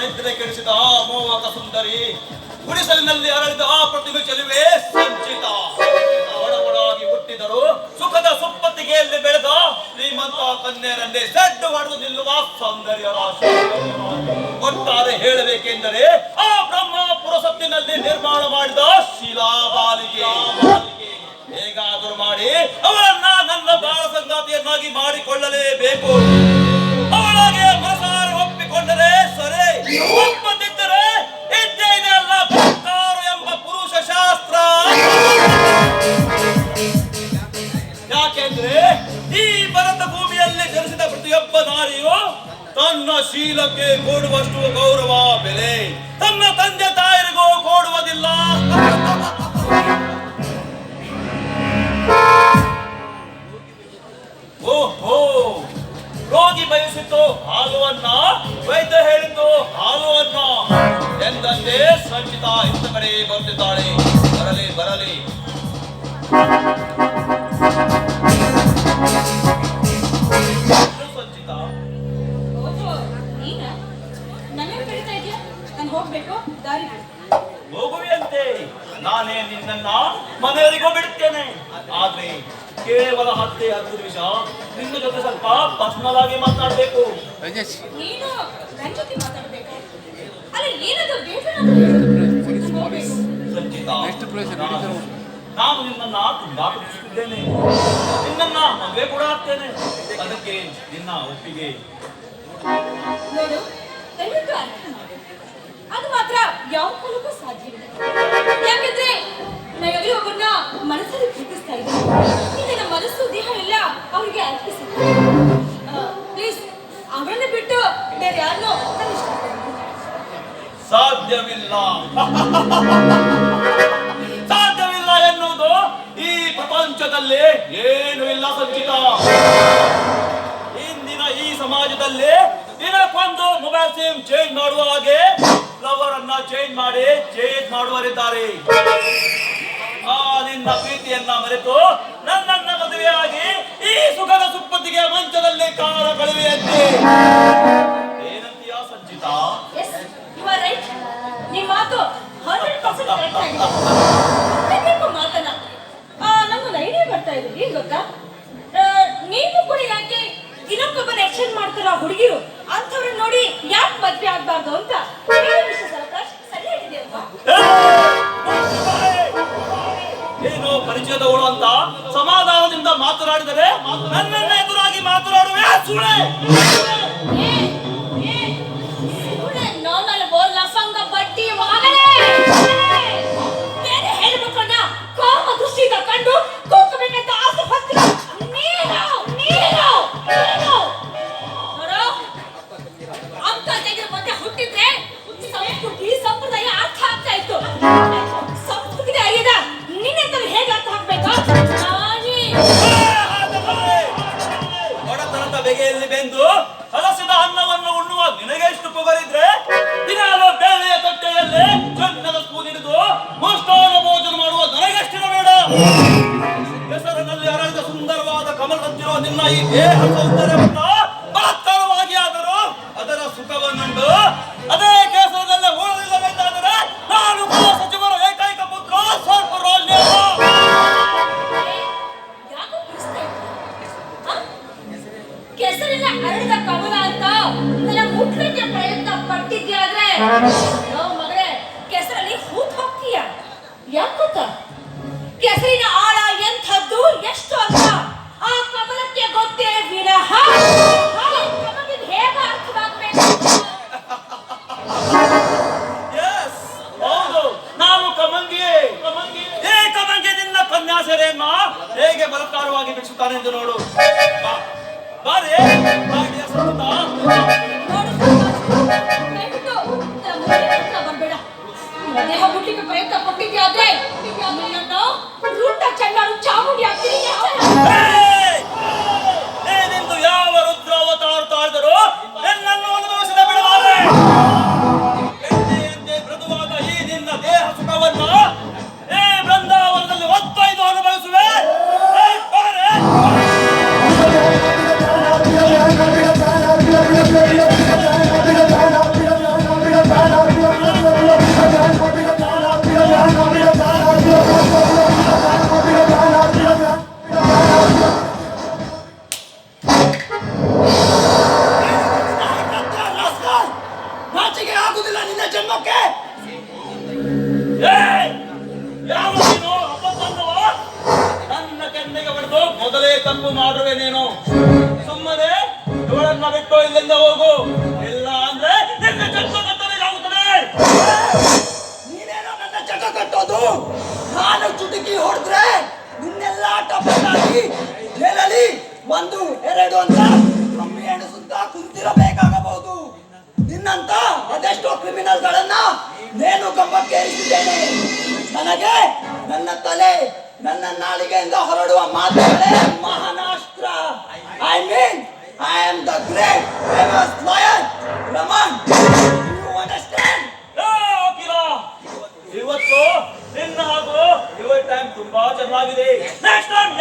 ನಿದ್ರೆ ಕೆಡಿಸಿದ ಆ ಮೋಹಕ ಸುಂದರಿ ಗುಡಿಸಲಿನಲ್ಲಿ ಅರಳಿದ ಆ ಪ್ರತಿಭೆ ಚೆಲುವೆ ಸಂಚಿತ. ಒಡಗೊಡಾಗಿ ಹುಟ್ಟಿದರು. ಸುಖದ ಸುಪ್ಪತ್ತಿಗೆಯಲ್ಲಿ ಬೆಳೆದ? ಶ್ರೀಮಂತ ಕನ್ಯರನ್ನೇ ಸೆಡ್ಡು ಹೊಡೆದು ನಿಲ್ಲುವ ಸೌಂದರ್ಯ ರಾಶಿ. ಒಟ್ಟಾರೆ ಹೇಳಬೇಕೆಂದರೆ ಆ ಬ್ರಹ್ಮ ಪುರಸತ್ತಿನಲ್ಲಿ ನಿರ್ಮಾಣ ಮಾಡಿದ ಶಿಲಾಬಾಲಿಗೆ ಹೇಗಾದರೂ ಮಾಡಿ ಅವರನ್ನ ನನ್ನ ಬಾಳ ಸಂಗಾತಿಯನ್ನಾಗಿ ಮಾಡಿಕೊಳ್ಳಲೇಬೇಕು. ಶೀಲಕ್ಕೆ ಕೊಡುವಷ್ಟು ಗೌರವ ಬೆಲೆ. ತನ್ನ ತಂದೆ ತಾಯರಿಗೂ ಕೊಡುವುದಿಲ್ಲ. ಓಹೋ, ರೋಗಿ ಬಯಸಿತು ಹಾಲುವನ್ನ ವೈದ್ಯ ಹೇಳಿತು ಹಾಲುವನ್ನ. ಎಂದಂತೆ ಸಂಚಿತ ಇಂಥ ಕಡೆ ಬರ್ತಿದ್ದಾಳೆ. ಬರಲಿ ಬರಲಿ. ನಾನೇ ನಿನ್ನನ್ನ ಮನೆಯವರಿಗೂ ಬಿಡುತ್ತೇನೆ. ಆದ್ರೆ ಕೇವಲ ಹತ್ತೆ ಹತ್ತು ನಿಮಿಷ. ನಿನ್ನ ಜೊತೆ ಸ್ವಲ್ಪ ಪರ್ಸನಲ್ ಆಗಿ ಮಾತಾಡ್ಬೇಕು. ನೀನು ನಿನ್ನ ನಾನು ನಿನ್ನನ್ನ ತುಂಬಾ ಪ್ರೀತಿಸುತ್ತಿದ್ದೇನೆ ನಿನ್ನನ್ನ ಮದುವೆ ಕೂಡ ಆಗ್ತೇನೆ. ಅದಕ್ಕೆ ನಿನ್ನ ಒಪ್ಪಿಗೆ. ನೋಡು, ದಯವಿಟ್ಟು ಸಾಧ್ಯವಿಲ್ಲ. ಸಾಧ್ಯವಿಲ್ಲ ಎನ್ನುವುದು ಈ ಪ್ರಪಂಚದಲ್ಲಿ ಏನು ಇಲ್ಲ, ಸಂಚಿತ. ಇಂದಿನ ಈ ಸಮಾಜದಲ್ಲಿ ದಿನಕ್ಕೊಂದು ಮೊಬೈಲ್ ಸಿಮ್ ಚೇಂಜ್ ಮಾಡುವ ಹಾಗೆ ಫ್ಲವರ್ ಅನ್ನ ಚೇಂಜ್ ಮಾಡಿ ಚೇಂಜ್ ಮಾಡುವರಿದ್ದಾರೆ ಆ ನಿನ್ನ ಪ್ರೀತಿಯನ್ನ ಮರೆತು ನನ್ನನ್ನ ಮದುವೆಯಾಗಿ ಈ ಸುಖದ ಸುಪ್ಪತ್ತಿಗೆ ಮಂಚದಲ್ಲಿ ಕಾಲ ಕಳುವೆಯಂತೆ ನಿಮ್ಮ ಮಾತು ಹಂಡ್ರೆಡ್ ಪರ್ಸೆಂಟ್ ಕರೆಕ್ಟ್ ಆಗಿದೆ. ದಯವಿಟ್ಟು ಮಾತನ್ನ ನಮ್ಗೊಂದು ಐಡಿಯಾ ಬರ್ತಾ ಇದೆ. ಏನ್ ಗೊತ್ತಾ? ನೀವು ಕೂಡ ಯಾಕೆ ಇನ್ನೊಬ್ಬೊಬ್ಬನ ಎಕ್ಸ್ಚೇಂಜ್ ಮಾಡ್ತಾರ ಹುಡುಗಿರು? ಅಂಥವ್ರನ್ನ ನೋಡಿ ಯಾಕೆ ಮದ್ವೆ ಆಗ್ಬಾರ್ದು ಅಂತ ಏನು ಪರಿಚಯದವಳು ಅಂತ ಸಮಾಧಾನದಿಂದ ಮಾತನಾಡಿದರೆ ನನ್ನನ್ನ ಎದುರಾಗಿ ಮಾತನಾಡುವೆ? ಸುಳೆ ಕೆಸರಿನ ಹರಡಿದ ಕಮಲ ಅಂತ ನನ್ನ ಮುಟ್ಲಿಕ್ಕೆ ಪ್ರಯತ್ನ ಪಟ್ಟಿದ್ಯಾದ್ರೆ ನೋ ಮಗಳೇ ಕೆಸರಲ್ಲಿ ಹೂತ್ ಹೋಗ್ತೀಯ? ಯಾಕಂತ ಕೆಸರಿನ ಆಳ ಎಂಥದ್ದು? ಎಷ್ಟು ಅಂತ ಆ ಕಮಲಕ್ಕೆ ಗೊತ್ತೇ ವಿನಃ. Nuna não luta que é melhor o tchau, minha filha. ಜನ್ಮಕ್ಕೆ? ಏ ಯಾವ ನೀನು? ನನ್ನ ಕೆನ್ನೆಗೆ ಹೊಡೆದು ಮೊದಲೇ ತಪ್ಪು ಮಾಡುವೆ ನೀನು. ಸುಮ್ಮನೆ ಇವಳನ್ನ ಬಿಟ್ಟು ಇಲ್ಲಿಂದ ಹೋಗು. ಇಲ್ಲ ಅಂದ್ರೆ ನಿನ್ನ ಜನ್ಮ ಕತ್ತಲೆಯಾಗುತ್ತದೆ ನೀನೇನೋ ನನ್ನ ಚಟ ಕಟ್ಟೋದು ನಾನು ಚುಟುಕಿ ಹೊಡೆದ್ರೆ ನಿನ್ನೆಲ್ಲ ಜೈಲಲ್ಲಿ ಏರಿಸಿದ್ದೇನೆ ನನಗೆ ನನ್ನ ತಲೆ, ನನ್ನ ನಾಲಿಗೆಯಿಂದ ಹೊರಡುವ ಮಾತುಗಳೇ ಮಹಾನಾಸ್ತ್ರ I mean I am the great Raman you understand ಇವತ್ತು, ನಿನ್ನ ಹಾಗೂ ಇವತ್ತು ಟೈಮ್ ತುಂಬಾ ಚೆನ್ನಾಗಿದೆ. Next time